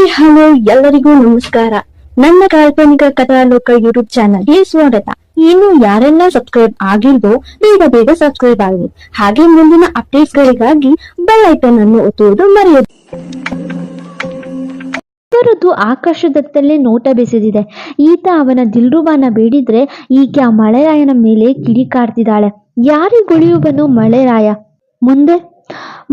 Hi, hello, ಎಲ್ಲರಿಗೂ ನಮಸ್ಕಾರ. ನನ್ನ ಕಾಲ್ಪನಿಕ ಕಥಾಲೋಕ ಯೂಟ್ಯೂಬ್ ಚಾನಲ್ಗೆ ಸ್ವಾಗತ. ಇನ್ನು ಯಾರೆಲ್ಲ ಸಬ್ಸ್ಕ್ರೈಬ್ ಆಗಿಲ್ವೋ, ಬೇಗ ಬೇಗ ಸಬ್ಸ್ಕ್ರೈಬ್ ಆಗಿ ಹಾಗೆ ಮುಂದಿನ ಅಪ್ಡೇಟ್ಸ್ ಗಳಿಗಾಗಿ ಬೆಲ್ ಐಕನ್ ಅನ್ನು ಒತ್ತುವುದು ಮರೆಯದು. ಇಬ್ಬರದ್ದು ಆಕಾಶದತ್ತಲೇ ನೋಟ ಬೆಸೆದಿದೆ. ಈತ ಅವನ ದಿಲ್ರುಬಾನ ಬೇಡಿದ್ರೆ ಈಕೆ ಆ ಮಳೆರಾಯನ ಮೇಲೆ ಕಿಡಿಕಾಡ್ತಿದ್ದಾಳೆ ಯಾರಿಗೊಳಿಯುವನು ಮಳೆರಾಯ? ಮುಂದೆ,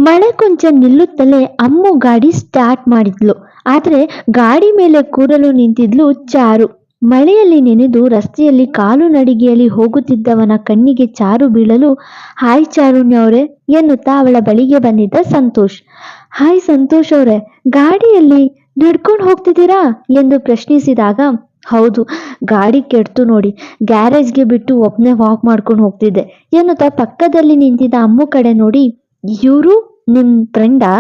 ಮಳೆ ಕೊಂಚ ನಿಲ್ಲುತ್ತಲೇ ಅಮ್ಮು ಗಾಡಿ ಸ್ಟಾರ್ಟ್ ಮಾಡಿದ್ಲು. ಆದ್ರೆ ಗಾಡಿ ಮೇಲೆ ಕೂರಲು ನಿಂತಿದ್ಲು ಚಾರು. ಮಳೆಯಲ್ಲಿ ನೆನೆದು ರಸ್ತೆಯಲ್ಲಿ ಕಾಲು ನಡಿಗೆಯಲ್ಲಿ ಹೋಗುತ್ತಿದ್ದವನ ಕಣ್ಣಿಗೆ ಚಾರು ಬೀಳಲು, ಹಾಯ್ ಚಾರುಣ್ಯ ಅವರೇ, ಎನ್ನುತ್ತಾ ಅವಳ ಬಳಿಗೆ ಬಂದಿದ್ದ ಸಂತೋಷ್. ಹಾಯ್ ಸಂತೋಷ್ ಅವರೇ, ಗಾಡಿಯಲ್ಲಿ ನಡ್ಕೊಂಡು ಹೋಗ್ತಿದ್ದೀರಾ? ಎಂದು ಪ್ರಶ್ನಿಸಿದಾಗ, ಹೌದು, ಗಾಡಿ ಕೆಡ್ತು ನೋಡಿ, ಗ್ಯಾರೇಜ್ಗೆ ಬಿಟ್ಟು ಒಬ್ಬನೇ ವಾಕ್ ಮಾಡ್ಕೊಂಡು ಹೋಗ್ತಿದ್ದೆ, ಎನ್ನುತ್ತಾ ಪಕ್ಕದಲ್ಲಿ ನಿಂತಿದ್ದ ಅಮ್ಮು ಕಡೆ ನೋಡಿ, ಇವರು ನಿಮ್ಮ ಫ್ರೆಂಡಾ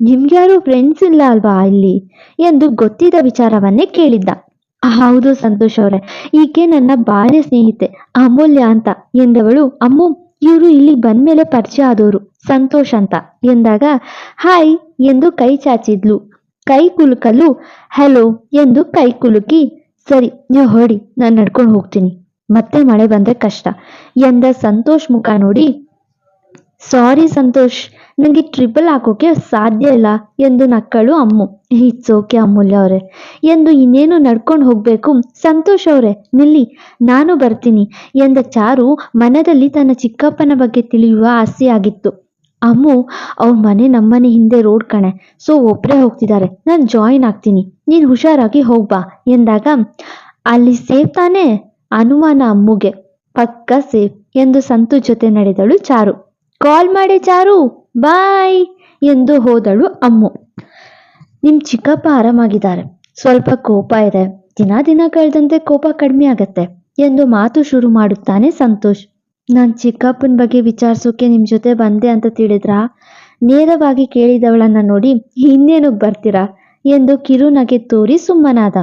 ನಿಮ್ಗ್ಯಾರು ಫ್ರೆಂಡ್ಸ್ ಇಲ್ಲ ಅಲ್ವಾ ಇಲ್ಲಿ? ಎಂದು ಗೊತ್ತಿದ್ದ ವಿಚಾರವನ್ನೇ ಕೇಳಿದ್ದ. ಹೌದು ಸಂತೋಷ್ ಅವರೇ, ಈಕೆ ನನ್ನ ಬಾಲ್ಯ ಸ್ನೇಹಿತೆ, ಅಮೂಲ್ಯ ಅಂತ ಎಂದವಳು, ಅಮ್ಮು, ಇವರು ಇಲ್ಲಿ ಬಂದ್ಮೇಲೆ ಪರಿಚಯ ಆದವರು ಸಂತೋಷ್ ಅಂತ ಎಂದಾಗ, ಹಾಯ್ ಎಂದು ಕೈ ಚಾಚಿದ್ಲು. ಕೈ ಕುಲುಕಲು, ಹಲೋ ಎಂದು ಕೈ ಕುಲುಕಿ, ಸರಿ, ನೀವು ಹೊಡಿ ನಾನು ನಡ್ಕೊಂಡು ಹೋಗ್ತೀನಿ. ಮತ್ತೆ ಮಳೆ ಬಂದ್ರೆ ಕಷ್ಟ ಎಂದ ಸಂತೋಷ್ ಮುಖ ನೋಡಿ ಸಾರಿ ಸಂತೋಷ್. ನನಗೆ ಟ್ರಿಬಲ್ ಹಾಕೋಕೆ ಸಾಧ್ಯ ಇಲ್ಲ ಎಂದು ನಕ್ಕಳು ಅಮ್ಮು. ಇಟ್ಸ್ ಓಕೆ ಅಮೂಲ್ಯ ಅವರೇ. ಎಂದು ಇನ್ನೇನು ನಡ್ಕೊಂಡು ಹೋಗ್ಬೇಕು? ಸಂತೋಷ್ ಅವರೇ, ನಿಲ್ಲಿ. ನಾನು ಬರ್ತೀನಿ ಎಂದ ಚಾರು ಮನದಲ್ಲಿ ತನ್ನ ಚಿಕ್ಕಪ್ಪನ ಬಗ್ಗೆ ತಿಳಿಯುವ ಆಸೆಯಾಗಿತ್ತು ಅಮ್ಮು, ಅವ್ರ ಮನೆ ನಮ್ಮನೆ ಹಿಂದೆ ರೋಡ್ ಕಣೆ. ಸೊ ಒಬ್ಬರೇ ಹೋಗ್ತಿದ್ದಾರೆ ನಾನು ಜಾಯಿನ್ ಆಗ್ತೀನಿ. ನೀನು ಹುಷಾರಾಗಿ ಹೋಗ್ಬಾ ಎಂದಾಗ, ಅಲ್ಲಿ ಸೇಫ್ ತಾನೇ? ಅನುಮಾನ ಅಮ್ಮುಗೆ. ಪಕ್ಕ ಸೇಫ್ ಎಂದು ಸಂತು ಜೊತೆ ನಡೆದಳು ಚಾರು. ಕಾಲ್ ಮಾಡಿ ಚಾರು, ಬಾಯ್ ಎಂದು ಹೋದಳು ಅಮ್ಮು. ನಿಮ್ಮ ಚಿಕ್ಕಪ್ಪ ಆರಾಮಾಗಿದ್ದಾರೆ. ಸ್ವಲ್ಪ ಕೋಪ ಇದೆ. ದಿನ ದಿನ ಕಳೆದಂತೆ ಕೋಪ ಕಡಿಮೆ ಆಗತ್ತೆ ಎಂದು ಮಾತು ಶುರು ಮಾಡುತ್ತಾನೆ ಸಂತೋಷ್. ನಾನು ಚಿಕ್ಕಪ್ಪನ ಬಗ್ಗೆ ವಿಚಾರಿಸೋಕೆ ನಿಮ್ಮ ಜೊತೆ ಬಂದೆ ಅಂತ ತಿಳಿದ್ರಾ ನೇರವಾಗಿ ಕೇಳಿದವಳನ್ನ ನೋಡಿ ಇನ್ನೇನು ಬರ್ತೀರಾ ಎಂದು ಕಿರುನಗೆ ತೋರಿ ಸುಮ್ಮನಾದ.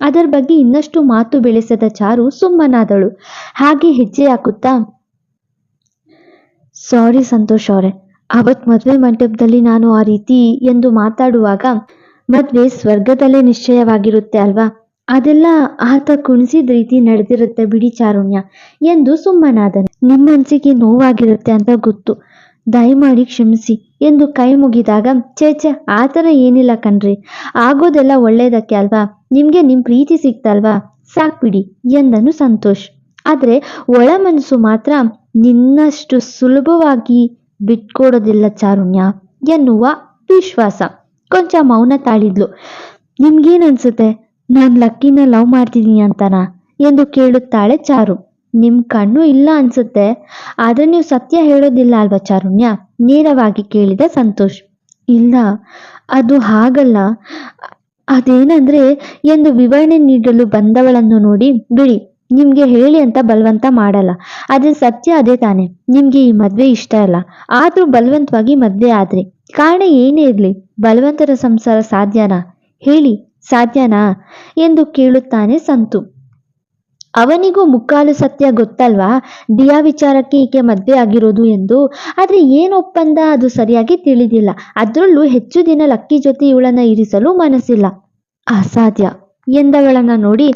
ಅದರ ಬಗ್ಗೆ ಇನ್ನಷ್ಟು ಮಾತು ಬೆಳೆಸದ ಚಾರು ಸುಮ್ಮನಾದಳು. ಹಾಗೆ ಹೆಜ್ಜೆ ಹಾಕುತ್ತಾ ಸಾರಿ ಸಂತೋಷ್ ಅವರೇ. ಅವತ್ ಮದ್ವೆ ಮಂಟಪದಲ್ಲಿ ನಾನು ಆ ರೀತಿ ಎಂದು ಮಾತಾಡುವಾಗ ಮದ್ವೆ ಸ್ವರ್ಗದಲ್ಲೇ ನಿಶ್ಚಯವಾಗಿರುತ್ತೆ ಅಲ್ವಾ? ಅದೆಲ್ಲ ಆತ ಕುಣಿಸಿದ ರೀತಿ ನಡೆದಿರುತ್ತೆ ಬಿಡಿ ಚಾರುಣ್ಯ ಎಂದು ಸುಮ್ಮನಾದನು. ನಿಮ್ಮ ಮನ್ಸಿಗೆ ನೋವಾಗಿರುತ್ತೆ ಅಂತ ಗೊತ್ತು. ದಯಮಾಡಿ ಕ್ಷಮಿಸಿ ಎಂದು ಕೈ ಮುಗಿದಾಗ, ಛೇ ಆ ಥರ ಏನಿಲ್ಲ ಕಣ್ರಿ. ಆಗೋದೆಲ್ಲ ಒಳ್ಳೇದಕ್ಕೆ ಅಲ್ವಾ? ನಿಮ್ಗೆ ನಿಮ್ ಪ್ರೀತಿ ಸಿಕ್ತಲ್ವಾ? ಸಾಕ್ಬಿಡಿ ಎಂದನು ಸಂತೋಷ್. ಆದ್ರೆ ಒಳ ಮನಸ್ಸು ಮಾತ್ರ ನಿನ್ನಷ್ಟು ಸುಲಭವಾಗಿ ಬಿಟ್ಕೊಡೋದಿಲ್ಲ ಚಾರುಣ್ಯ ಎನ್ನುವ ವಿಶ್ವಾಸ. ಕೊಂಚ ಮೌನ ತಾಳಿದ್ಲು. ನಿಮ್ಗೇನು ಅನ್ಸುತ್ತೆ? ನಾನ್ ಲಕ್ಕಿನ ಲವ್ ಮಾಡ್ತಿದ್ದೀನಿ ಅಂತನಾ? ಎಂದು ಕೇಳುತ್ತಾಳೆ ಚಾರು. ನಿಮ್ ಕಣ್ಣು ಇಲ್ಲ ಅನ್ಸುತ್ತೆ? ಆದ್ರೆ ನೀವು ಸತ್ಯ ಹೇಳೋದಿಲ್ಲ ಅಲ್ವಾ ಚಾರುಣ್ಯ? ನೇರವಾಗಿ ಕೇಳಿದ ಸಂತೋಷ್. ಇಲ್ಲ, ಅದು ಹಾಗಲ್ಲ. ಅದೇನಂದ್ರೆ, ಎಂದು ವಿವರಣೆ ನೀಡಲು ಬಂದವಳನ್ನು ನೋಡಿ, ಬಿಡಿ. ನಿಮ್ಗೆ ಹೇಳಿ ಅಂತ ಬಲವಂತ ಮಾಡಲ್ಲ. ಆದ್ರೆ ಸತ್ಯ ಅದೇ ತಾನೆ. ನಿಮ್ಗೆ ಈ ಮದ್ವೆ ಇಷ್ಟ ಇಲ್ಲ ಆದ್ರೂ ಬಲವಂತವಾಗಿ ಮದ್ವೆ ಆದ್ರಿ. ಕಾರಣ ಏನೇ ಇರ್ಲಿ, ಬಲವಂತರ ಸಂಸಾರ ಸಾಧ್ಯನಾ? ಹೇಳಿ, ಸಾಧ್ಯನಾ? ಎಂದು ಕೇಳುತ್ತಾನೆ ಸಂತು. ಅವನಿಗೂ ಮುಕ್ಕಾಲು ಸತ್ಯ ಗೊತ್ತಲ್ವಾ? ದಿಯಾ ವಿಚಾರಕ್ಕೆ ಈಕೆ ಮದ್ವೆ ಆಗಿರೋದು ಎಂದು. ಆದ್ರೆ ಏನು ಒಪ್ಪಂದ ಅದು ಸರಿಯಾಗಿ ತಿಳಿದಿಲ್ಲ. ಅದ್ರಲ್ಲೂ ಹೆಚ್ಚು ದಿನ ಲಕ್ಕಿ ಜೊತೆ ಇವಳನ್ನ ಇರಿಸಲು ಮನಸ್ಸಿಲ್ಲ. ಅಸಾಧ್ಯ. ಎಂದವಳನ್ನ ನೋಡಿ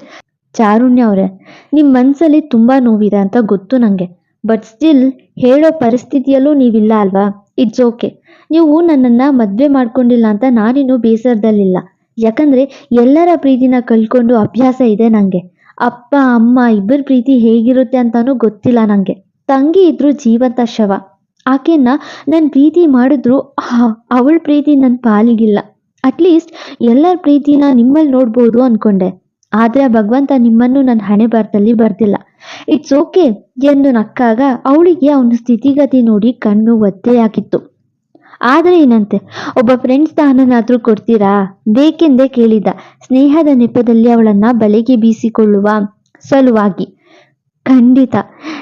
ಚಾರುಣ್ಯ ಅವರೇ ನಿಮ್ಮ ಮನಸ್ಸಲ್ಲಿ ತುಂಬಾ ನೋವಿದೆ ಅಂತ ಗೊತ್ತು ನನಗೆ ಬಟ್ ಸ್ಟಿಲ್ ಹೇಳೋ ಪರಿಸ್ಥಿತಿಯಲ್ಲೂ ನೀವಿಲ್ಲ ಅಲ್ವಾ? ಇಟ್ಸ್ ಓಕೆ ನೀವು ನನ್ನನ್ನ ಮದುವೆ ಮಾಡ್ಕೊಂಡಿಲ್ಲ ಅಂತ ನಾನಿನ್ನು ಬೇಸರದಲ್ಲಿಲ್ಲ. ಯಾಕಂದ್ರೆ ಎಲ್ಲರ ಪ್ರೀತಿನ ಕಳ್ಕೊಂಡು ಅಭ್ಯಾಸ ಇದೆ ನನಗೆ ಅಪ್ಪ, ಅಮ್ಮ ಇಬ್ಬರ ಪ್ರೀತಿ ಹೇಗಿರುತ್ತೆ ಅಂತಲೂ ಗೊತ್ತಿಲ್ಲ ನಂಗೆ. ತಂಗಿ ಇದ್ರು ಜೀವಂತ ಶವ. ಆಕೆಯನ್ನ ನನ್ ಪ್ರೀತಿ ಮಾಡಿದ್ರು ಅವಳ ಪ್ರೀತಿ ನನ್ನ ಪಾಲಿಗಿಲ್ಲ. ಅಟ್ಲೀಸ್ಟ್ ಎಲ್ಲರ ಪ್ರೀತಿನ ನಿಮ್ಮಲ್ಲಿ ನೋಡ್ಬೋದು ಅನ್ಕೊಂಡೆ. ಆದ್ರೆ ಭಗವಂತ ನಿಮ್ಮನ್ನು ನನ್ನ ಹಣೆ ಬರದಲ್ಲಿ ಬರ್ದಿಲ್ಲ. ಇಟ್ಸ್ ಓಕೆ ಎಂದು ನಕ್ಕಾಗ ಅವಳಿಗೆ ಅವನ ಸ್ಥಿತಿಗತಿ ನೋಡಿ ಕಣ್ಣು ಒತ್ತೆಯಾಗಿತ್ತು. ಆದ್ರೆ ಏನಂತೆ, ಒಬ್ಬ ಫ್ರೆಂಡ್ ಸ್ಥಾನನಾದ್ರೂ ಕೊಡ್ತೀರಾ? ಬೇಕೆಂದೇ ಕೇಳಿದ. ಸ್ನೇಹದ ನೆಪದಲ್ಲಿ ಅವಳನ್ನ ಬಲೆಗೆ ಬೀಸಿಕೊಳ್ಳುವ ಸಲುವಾಗಿ. ಖಂಡಿತ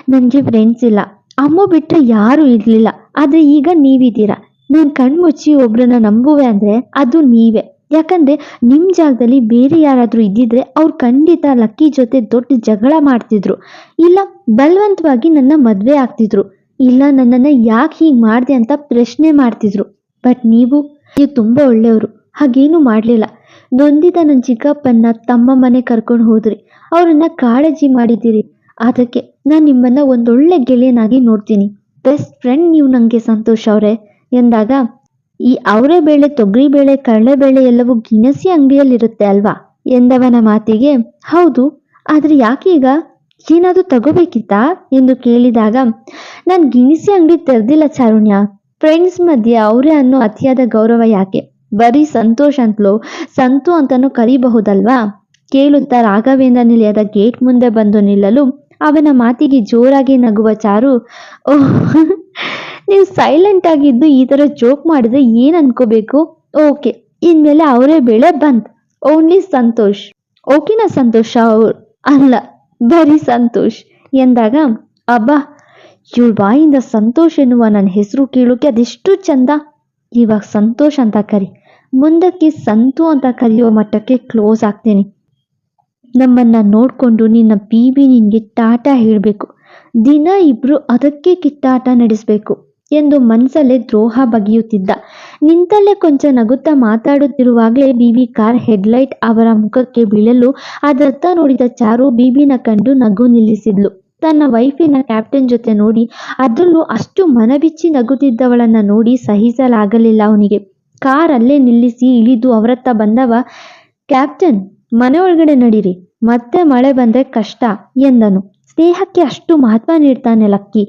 ನನಗೆ ಫ್ರೆಂಡ್ಸ್ ಇಲ್ಲ. ಅಮ್ಮ ಬಿಟ್ರೆ ಯಾರು ಇರ್ಲಿಲ್ಲ. ಆದ್ರೆ ಈಗ ನೀವಿದ್ದೀರಾ? ನಾನು ಕಣ್ಮುಚ್ಚಿ ಒಬ್ರನ್ನ ನಂಬುವೆ ಅಂದ್ರೆ ಅದು ನೀವೇ. ಯಾಕಂದ್ರೆ ನಿಮ್ ಜಾಗದಲ್ಲಿ ಬೇರೆ ಯಾರಾದ್ರೂ ಇದ್ದಿದ್ರೆ ಅವ್ರು ಖಂಡಿತ ಲಕ್ಕಿ ಜೊತೆ ದೊಡ್ಡ ಜಗಳ ಮಾಡ್ತಿದ್ರು. ಇಲ್ಲ, ಬಲವಂತವಾಗಿ ನನ್ನ ಮದ್ವೆ ಆಗ್ತಿದ್ರು. ಇಲ್ಲ, ನನ್ನನ್ನ ಯಾಕೆ ಹೀಗೆ ಮಾಡಿದೆ ಅಂತ ಪ್ರಶ್ನೆ ಮಾಡ್ತಿದ್ರು. ಬಟ್ ನೀವು ನೀವು ತುಂಬಾ ಒಳ್ಳೆಯವರು. ಹಾಗೇನು ಮಾಡಲಿಲ್ಲ. ನೊಂದಿದ ನನ್ನ ಚಿಕ್ಕಪ್ಪನ್ನ ತಮ್ಮ ಮನೆ ಕರ್ಕೊಂಡು ಹೋದ್ರಿ. ಅವರನ್ನ ಕಾಳಜಿ ಮಾಡಿದ್ದೀರಿ. ಅದಕ್ಕೆ ನಾನು ನಿಮ್ಮನ್ನ ಒಂದೊಳ್ಳೆ ಗೆಳೆಯನಾಗಿ ನೋಡ್ತೀನಿ. ಬೆಸ್ಟ್ ಫ್ರೆಂಡ್ ನೀವು ನನಗೆ ಸಂತೋಷ್ ಅವರೇ ಎಂದಾಗ ಈ ಅವರೆ ಬೇಳೆ, ತೊಗರಿ ಬೇಳೆ ಕಡಲೆಬೇಳೆ ಎಲ್ಲವೂ ಗಿಣಸಿ ಅಂಗಡಿಯಲ್ಲಿರುತ್ತೆ ಅಲ್ವಾ? ಎಂದವನ ಮಾತಿಗೆ, ಹೌದು, ಆದ್ರೆ ಯಾಕೀಗ ಏನಾದರೂ ತಗೋಬೇಕಿತ್ತಾ? ಎಂದು ಕೇಳಿದಾಗ, ನಾನು ಗಿಣಿಸಿ ಅಂಗಡಿ ತೆರೆದಿಲ್ಲ ಚಾರುಣ್ಯ. ಫ್ರೆಂಡ್ಸ್ ಮಧ್ಯೆ ಅವರೇ ಅನ್ನೋ ಅತಿಯಾದ ಗೌರವ ಯಾಕೆ? ಬರೀ ಸಂತೋಷ್ ಅಂತಲೋ, ಸಂತು ಅಂತಾನೂ ಕರಿಬಹುದಲ್ವಾ? ಕೇಳುತ್ತಾ ರಾಘವೇಂದ್ರ ನಿಲಯದ ಗೇಟ್ ಮುಂದೆ ಬಂದು ನಿಲ್ಲಲು ಅವನ ಮಾತಿಗೆ ಜೋರಾಗಿ ನಗುವ ಚಾರು, ಓಹ್ ನೀವು ಸೈಲೆಂಟ್ ಆಗಿದ್ದು ಈ ತರ ಜೋಕ್ ಮಾಡಿದ್ರೆ ಏನ್ ಅನ್ಕೋಬೇಕು? ಓಕೆ ಇನ್ಮೇಲೆ ಅವರೇ ಬೆಳೆ ಬಂತ್ ಓನ್ಲಿ ಸಂತೋಷ್. ಓಕೆನಾ ಸಂತೋಷ ಅವ್ರು? ಅಲ್ಲ, ಬರೀ ಸಂತೋಷ್. ಎಂದಾಗ, ಅಬ್ಬಾ, ಇವಳ ಬಾಯಿಂದ ಸಂತೋಷ್ ಎನ್ನುವ ನನ್ನ ಹೆಸರು ಕೇಳೋಕೆ ಅದೆಷ್ಟು ಚಂದ? ಇವಾಗ ಸಂತೋಷ್ ಅಂತ ಕರಿ. ಮುಂದಕ್ಕೆ ಸಂತು ಅಂತ ಕರೆಯುವ ಮಟ್ಟಕ್ಕೆ ಕ್ಲೋಸ್ ಆಗ್ತೀನಿ. ನಮ್ಮನ್ನ ನೋಡ್ಕೊಂಡು ನಿನ್ನ ಬಿ ನಿನ್ಗೆ ಟಾಟಾ ಹೇಳಬೇಕು. ದಿನ ಇಬ್ರು ಅದಕ್ಕೆ ಕಿತ್ತಾಟ ನಡೆಸಬೇಕು. ಎಂದು ಮನಸ್ಸಲ್ಲೇ ದ್ರೋಹ ಬಗೆಯುತ್ತಿದ್ದ. ನಿಂತಲ್ಲೇ ಕೊಂಚ ನಗುತ್ತಾ ಮಾತಾಡುತ್ತಿರುವಾಗಲೇ ಬಿಬಿ ಕಾರ್ ಹೆಡ್ಲೈಟ್ ಅವರ ಮುಖಕ್ಕೆ ಬೀಳಲು ಅದತ್ತ ನೋಡಿದ ಚಾರು ಬಿಬಿನ ಕಂಡು ನಗು ನಿಲ್ಲಿಸಿದ್ಲು. ತನ್ನ ವೈಫಿನ ಕ್ಯಾಪ್ಟನ್ ಜೊತೆ ನೋಡಿ ಅದರಲ್ಲೂ ಅಷ್ಟು ಮನಬಿಚ್ಚಿ ನಗುತ್ತಿದ್ದವಳನ್ನ ನೋಡಿ ಸಹಿಸಲಾಗಲಿಲ್ಲ ಅವನಿಗೆ. ಕಾರ್ ಅಲ್ಲೇ ನಿಲ್ಲಿಸಿ ಇಳಿದು ಅವರತ್ತ ಬಂದವ, ಕ್ಯಾಪ್ಟನ್ ಮನೆ ಒಳಗಡೆ ನಡೀರಿ, ಮತ್ತೆ ಮಳೆ ಬಂದ್ರೆ ಕಷ್ಟ, ಎಂದನು. ಸ್ನೇಹಕ್ಕೆ ಅಷ್ಟು ಮಹತ್ವ ನೀಡ್ತಾನೆ ಲಕ್ಕಿ,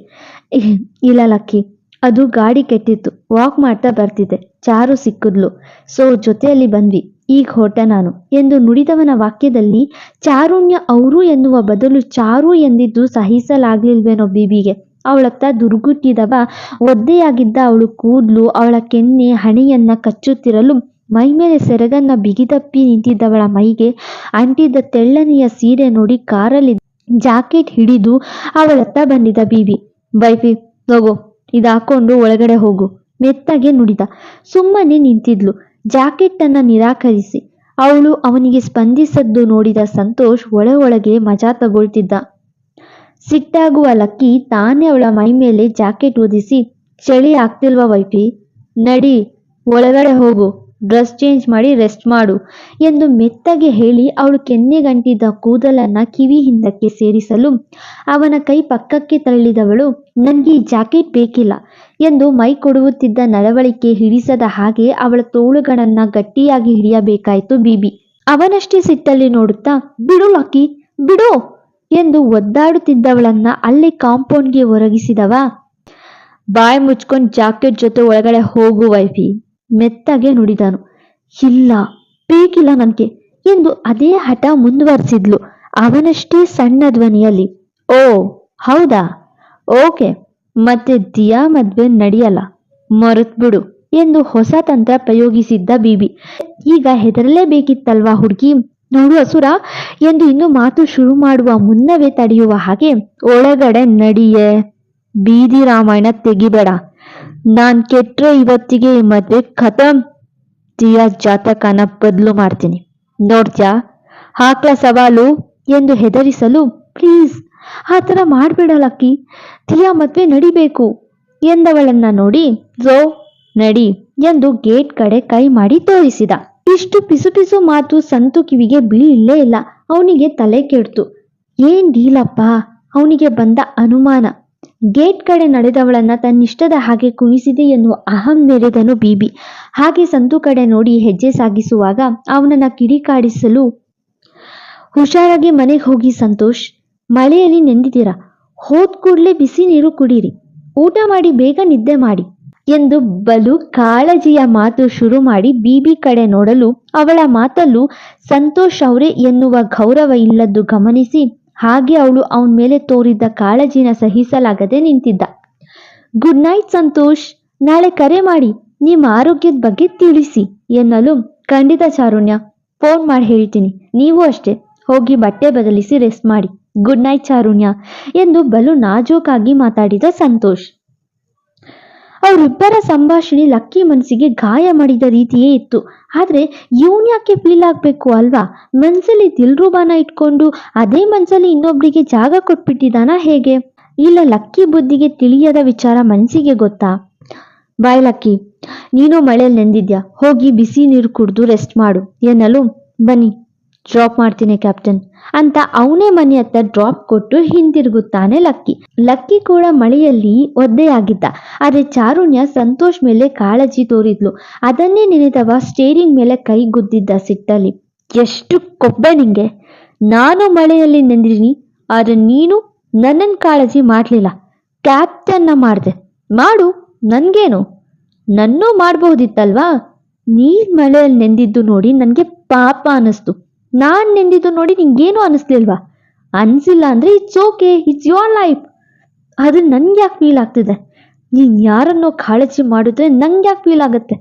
ಇಲ್ಲ ಲಕ್ಕಿ ಅದು ಗಾಡಿ ಕೆಟ್ಟಿತ್ತು. ವಾಕ್ ಮಾಡ್ತಾ ಬರ್ತಿದ್ದೆ. ಚಾರು ಸಿಕ್ಕಿದ್ಲು. ಸೊ, ಜೊತೆಯಲ್ಲಿ ಬಂದ್ವಿ. ಈಗ ಹೊಟ್ಟೆ ನಾನು. ಎಂದು ನುಡಿದವನ ವಾಕ್ಯದಲ್ಲಿ, ಚಾರುಣ್ಯ ಅವರು ಎನ್ನುವ ಬದಲು ಚಾರು ಎಂದಿದ್ದು ಸಹಿಸಲಾಗ್ಲಿಲ್ವೇನೋ ಬೀಬಿಗೆ. ಅವಳತ್ತ ದುರ್ಗುಟ್ಟಿದವ, ಒದ್ದೆಯಾಗಿದ್ದ ಅವಳು ಕೂದ್ಲು, ಅವಳ ಕೆನ್ನೆ ಹಣೆಯನ್ನ ಕಚ್ಚುತ್ತಿರಲು ಮೈಮೇಲೆ ಸೆರಗನ್ನ ಬಿಗಿದಪ್ಪಿ ನಿಂತಿದ್ದವಳ ಮೈಗೆ ಅಂಟಿದ್ದ ತೆಳ್ಳನೆಯ ಸೀರೆ ನೋಡಿ ಕಾರಲ್ಲಿ ಜಾಕೆಟ್ ಹಿಡಿದು ಅವಳತ್ತ ಬಂದಿದ್ದ ಬೀಬಿ. ಬೈಫಿ, ಹೋಗು. ಇದು ಹಾಕೊಂಡು ಒಳಗಡೆ ಹೋಗು. ಮೆತ್ತಗೆ ನುಡಿದ. ಸುಮ್ಮನೆ ನಿಂತಿದ್ಲು. ಜಾಕೆಟ್ ಅನ್ನ ನಿರಾಕರಿಸಿ. ಅವಳು ಅವನಿಗೆ ಸ್ಪಂದಿಸದ್ದು ನೋಡಿದ ಸಂತೋಷ್ ಒಳ ಒಳಗೆ ಮಜಾ ತಗೊಳ್ತಿದ್ದ. ಸಿಟ್ಟಾಗುವ ಲಕ್ಕಿ ತಾನೇ ಅವಳ ಮೈ ಮೇಲೆ ಜಾಕೆಟ್ ಒದಿಸಿ ಚಳಿ ಆಗ್ತಿಲ್ವಾ ವೈಫಿ? ನಡಿ, ಒಳಗಡೆ ಹೋಗು. ಡ್ರೆಸ್ ಚೇಂಜ್ ಮಾಡಿ ರೆಸ್ಟ್ ಮಾಡು ಎಂದು ಮೆತ್ತಗೆ ಹೇಳಿ ಅವಳು ಕೆನ್ನೆಗಂಟಿದ್ದ ಕೂದಲನ್ನ ಕಿವಿ ಹಿಂದಕ್ಕೆ ಸೇರಿಸಲು ಅವನ ಕೈ ಪಕ್ಕಕ್ಕೆ ತಳ್ಳಿದವಳು ನನಗೆ ಈ ಜಾಕೆಟ್ ಬೇಕಿಲ್ಲ ಎಂದು ಮೈ ಕೊಡುವುತ್ತಿದ್ದ ನಡವಳಿಕೆ ಹಿಡಿಸದ ಹಾಗೆ ಅವಳ ತೋಳುಗಳನ್ನ ಗಟ್ಟಿಯಾಗಿ ಹಿಡಿಯಬೇಕಾಯಿತು ಬೀಬಿ. ಅವನಷ್ಟೇ ಸಿಟ್ಟಲ್ಲಿ ನೋಡುತ್ತಾ, ಬಿಡು ಲಕ್ಕಿ, ಬಿಡು ಎಂದು ಒದ್ದಾಡುತ್ತಿದ್ದವಳನ್ನ ಅಲ್ಲೇ ಕಾಂಪೌಂಡ್ಗೆ ಒರಗಿಸಿದವ. ಬಾಯ್ ಮುಚ್ಕೊಂಡು ಜಾಕೆಟ್ ಜೊತೆ ಒಳಗಡೆ ಹೋಗು ವೈಫಿ. ಮೆತ್ತಗೆ ನುಡಿದನು. ಇಲ್ಲ, ಬೇಕಿಲ್ಲ ನನಗೆ, ಎಂದು ಅದೇ ಹಠ ಮುಂದುವರಿಸಿದ್ಲು ಅವನಷ್ಟೇ ಸಣ್ಣ ಧ್ವನಿಯಲ್ಲಿ. ಓ, ಹೌದಾ? ಓಕೆ, ಮತ್ತೆ ದಿಯಾ ಮದ್ವೆ ನಡೆಯಲ್ಲ, ಮರೆತ್ಬಿಡು, ಎಂದು ಹೊಸ ತಂತ್ರ ಪ್ರಯೋಗಿಸಿದ್ದ ಬೀಬಿ. ಈಗ ಹೆದರಲೇಬೇಕಿತ್ತಲ್ವಾ ಹುಡುಗಿ? ನೋಡು ಅಸುರ, ಎಂದು ಇನ್ನು ಮಾತು ಶುರು ಮಾಡುವ ಮುನ್ನವೇ ತಡೆಯುವ ಹಾಗೆ, ಒಳಗಡೆ ನಡಿಯೇ, ಬೀದಿ ರಾಮಾಯಣ ತೆಗಿಬೇಡ. ನಾನ್ ಕೆಟ್ರೆ ಇವತ್ತಿಗೆ ಈ ಮದ್ವೆ ದಿಯಾ ಜಾತಕನ ಬದಲು ಮಾಡ್ತೀನಿ. ನೋಡ್ತ್ಯಾ? ಹಾಕ್ಲ ಸವಾಲು ಎಂದು ಹೆದರಿಸಲು, ಪ್ಲೀಸ್, ಆ ಥರ ಮಾಡಬೇಡ ಲಕ್ಕಿ ದಿಯಾ ಮದ್ವೆ ನಡಿಬೇಕು ಎಂದವಳನ್ನ ನೋಡಿ ಜೋ ನಡಿ ಎಂದು ಗೇಟ್ ಕಡೆ ಕೈ ಮಾಡಿ ತೋರಿಸಿದ. ಇಷ್ಟು ಪಿಸು ಪಿಸು ಮಾತು ಸಂತು ಕಿವಿಗೆ ಬೀಳಿಲ್ಲೇ ಇಲ್ಲ. ಅವನಿಗೆ ತಲೆ ಕೆಡ್ತು. ಏನ್ ಡೀಲಪ್ಪ? ಅವನಿಗೆ ಬಂದ ಅನುಮಾನ. ಗೇಟ್ ಕಡೆ ನಡೆದವಳನ್ನ ತನ್ನಿಷ್ಟದ ಹಾಗೆ ಕುಣಿಸಿದೆ ಎನ್ನುವ ಅಹಂ ಮೆರೆದನು ಬೀಬಿ. ಹಾಗೆ ಸಂತು ಕಡೆ ನೋಡಿ ಹೆಜ್ಜೆ ಸಾಗಿಸುವಾಗ ಅವನನ್ನ ಕಿಡಿಕಾಡಿಸಲು ಹುಷಾರಾಗಿ ಮನೆಗೆ ಹೋಗಿ, ಸಂತೋಷ್, ಮಳೆಯಲ್ಲಿ ನೆಂದಿದ್ದೀರಾ? ಹೋದ್ ಕೂಡ್ಲೆ ಬಿಸಿ ನೀರು ಕುಡೀರಿ. ಊಟ ಮಾಡಿ ಬೇಗ ನಿದ್ದೆ ಮಾಡಿ ಎಂದು ಬಲು ಕಾಳಜಿಯ ಮಾತು ಶುರು ಮಾಡಿ ಬೀಬಿ ಕಡೆ ನೋಡಲು ಅವಳ ಮಾತಲ್ಲೂ ಸಂತೋಷ್ ಅವರೇ ಎನ್ನುವ ಗೌರವ ಇಲ್ಲದ್ದು ಗಮನಿಸಿ ಹಾಗೆ ಅವಳು ಅವನ ಮೇಲೆ ತೋರಿದ್ದ ಕಾಳಜಿನ ಸಹಿಸಲಾಗದೆ ನಿಂತಿದ್ದ. Good night Santosh. ನಾಳೆ ಕರೆ ಮಾಡಿ. ನಿಮ್ಮ ಆರೋಗ್ಯದ ಬಗ್ಗೆ ತಿಳಿಸಿ, ಎನ್ನಲು ಖಂಡಿತ ಚಾರುಣ್ಯ. ಫೋನ್ ಮಾಡಿ ಹೇಳ್ತೀನಿ. ನೀವು ಅಷ್ಟೇ. ಹೋಗಿ ಬಟ್ಟೆ ಬದಲಿಸಿ ರೆಸ್ಟ್ ಮಾಡಿ. ಗುಡ್ ನೈಟ್ ಚಾರುಣ್ಯ, ಎಂದು ಬಲು ನಾಜೋಕಾಗಿ ಮಾತಾಡಿದ ಸಂತೋಷ್. ಅವರಿಬ್ಬರ ಸಂಭಾಷಣೆ ಲಕ್ಕಿ ಮನಸ್ಸಿಗೆ ಗಾಯ ಮಾಡಿದ ರೀತಿಯೇ ಇತ್ತು. ಆದರೆ ಇವನ್ ಯಾಕೆ ಫೀಲ್ ಆಗಬೇಕು ಅಲ್ವಾ? ಮನಸ್ಸಲ್ಲಿ ದಿಲ್ರೂಬಾನ ಇಟ್ಕೊಂಡು ಅದೇ ಮನಸ್ಸಲ್ಲಿ ಇನ್ನೊಬ್ರಿಗೆ ಜಾಗ ಕೊಟ್ಬಿಟ್ಟಿದಾನ ಹೇಗೆ? ಇಲ್ಲ ಲಕ್ಕಿ ಬುದ್ಧಿಗೆ ತಿಳಿಯದ ವಿಚಾರ ಮನಸ್ಸಿಗೆ ಗೊತ್ತಾ? ಬಾಯ್ ಲಕ್ಕಿ, ನೀನು ಮಳೆಯಲ್ಲಿ ನೆಂದಿದ್ಯಾ? ಹೋಗಿ ಬಿಸಿ ನೀರು ಕುಡಿದು ರೆಸ್ಟ್ ಮಾಡು. ಎನ್ನಲು ಬನ್ನಿ. ಡ್ರಾಪ್ ಮಾಡ್ತೀನಿ ಕ್ಯಾಪ್ಟನ್ ಅಂತ ಅವನೇ ಮನೆ ಹತ್ತ ಡ್ರಾಪ್ ಕೊಟ್ಟು ಹಿಂದಿರುಗುತ್ತಾನೆ ಲಕ್ಕಿ. ಲಕ್ಕಿ ಕೂಡ ಮಳೆಯಲ್ಲಿ ಒದ್ದೆಯಾಗಿದ್ದ. ಆದರೆ ಚಾರುಣ್ಯ ಸಂತೋಷ್ ಮೇಲೆ ಕಾಳಜಿ ತೋರಿದ್ಲು. ಅದನ್ನೇ ನೆನೆದವ ಸ್ಟೇರಿಂಗ್ ಮೇಲೆ ಕೈ ಗುದ್ದಿದ್ದ ಸಿಟ್ಟಲ್ಲಿ. ಎಷ್ಟು ಕೊಬ್ಬೆ ನಿಂಗೆ? ನಾನು ಮಳೆಯಲ್ಲಿ ನೆಂದಿದ್ದೀನಿ. ಆದರೆ ನೀನು ನನ್ನನ್ ಕಾಳಜಿ ಮಾಡಲಿಲ್ಲ. ಕ್ಯಾಪ್ಟನ್ನ ಮಾಡಿದೆ. ಮಾಡು, ನನ್ಗೇನು? ನನ್ನೂ ಮಾಡಬಹುದಿತ್ತಲ್ವಾ? ನೀನ್ ಮಳೆಯಲ್ಲಿ ನೆಂದಿದ್ದು ನೋಡಿ ನನಗೆ ಪಾಪ ಅನ್ನಿಸ್ತು ನಾನು ನೆಂದಿದ್ದು ನೋಡಿ ನಿಂಗೇನು ಅನಿಸ್ಲಿಲ್ವಾ? ಅನ್ಸಿಲ್ಲ ಅಂದ್ರೆ it's okay it's your life ಅದು ನನ್ಗೆ ಯಾಕೆ ಫೀಲ್ ಆಗ್ತಿದೆ? ನೀನು ಯಾರನ್ನೋ ಕಾಳಜಿ ಮಾಡಿದ್ರೆ ನಂಗೆ ಯಾಕೆ ಫೀಲ್ ಆಗುತ್ತೆ?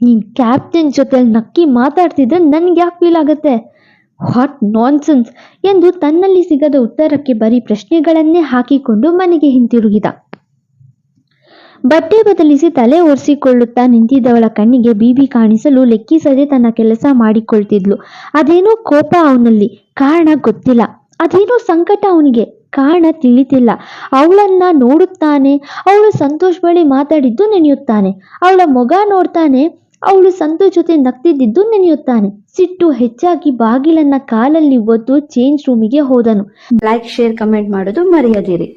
ನೀನು ಕ್ಯಾಪ್ಟನ್ ಜೊತೆ ನಕ್ಕಿ ಮಾತಾಡ್ತಿದ್ರೆ ನನ್ಗೆ ಯಾಕೆ ಫೀಲ್ ಆಗುತ್ತೆ? ವಾಟ್ ನಾನ್ಸೆನ್ಸ್ ಎಂದು ತನ್ನಲ್ಲಿ ಸಿಗದ ಉತ್ತರಕ್ಕೆ ಬರೀ ಪ್ರಶ್ನೆಗಳನ್ನೇ ಹಾಕಿಕೊಂಡು ಮನೆಗೆ ಹಿಂತಿರುಗಿದ. ಬಟ್ಟೆ ಬದಲಿಸಿ ತಲೆ ಒರೆಸಿಕೊಳ್ಳುತ್ತಾ ನಿಂತಿದ್ದವಳ ಕಣ್ಣಿಗೆ ಬೀಬಿ ಕಾಣಿಸಲು ಲೆಕ್ಕಿಸದೆ ತನ್ನ ಕೆಲಸ ಮಾಡಿಕೊಳ್ತಿದ್ಲು. ಅದೇನೋ ಕೋಪ ಅವನಲ್ಲಿ. ಕಾರಣ ಗೊತ್ತಿಲ್ಲ. ಅದೇನೋ ಸಂಕಟ ಅವನಿಗೆ. ಕಾರಣ ತಿಳಿತಿಲ್ಲ ಅವಳನ್ನ ನೋಡುತ್ತಾನೆ. ಅವಳು ಸಂತೋಷ್ ಬಳಿ ಮಾತಾಡಿದ್ದು ನೆನೆಯುತ್ತಾನೆ. ಅವಳ ಮೊಗ ನೋಡ್ತಾನೆ. ಅವಳು ಸಂತೋಷ್ ಜೊತೆ ನಗ್ತಿದ್ದಿದ್ದು ನೆನೆಯುತ್ತಾನೆ. ಸಿಟ್ಟು ಹೆಚ್ಚಾಗಿ ಬಾಗಿಲನ್ನ ಕಾಲಲ್ಲಿ ಒದ್ದು ಚೇಂಜ್ ರೂಮಿಗೆ ಹೋದನು. ಲೈಕ್ ಶೇರ್ ಕಮೆಂಟ್ ಮಾಡೋದು ಮರೆಯದಿರಿ.